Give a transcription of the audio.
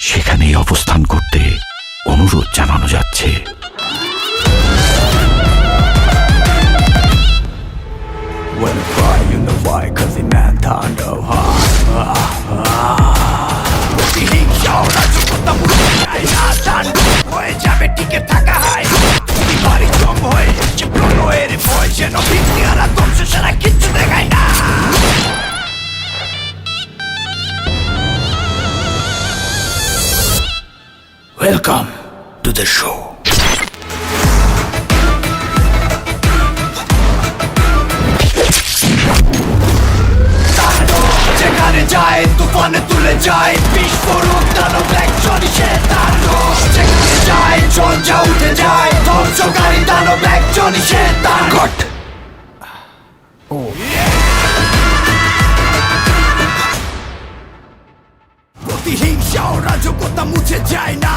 সেখানেই অবস্থান করতে অনুরোধ জানানো যাচ্ছে। Why, হয়ে যাবে টিকে থাকা হয় বাড়ি জম হয়ে যাচ্ছে প্রণয়ের ভয় যেন ওয়েলকাম টু দ্য শো যেখানে যায় তুফানে তুলে যায় বিস্ফোরক দানব একজনই সে দানব যেখানে যায় ঝঞ্ঝা উঠে যায় ধ্বংসকারী দানব একজনই সে দানব প্রতিহিংসা ও। রাজকতা মুছে যায় না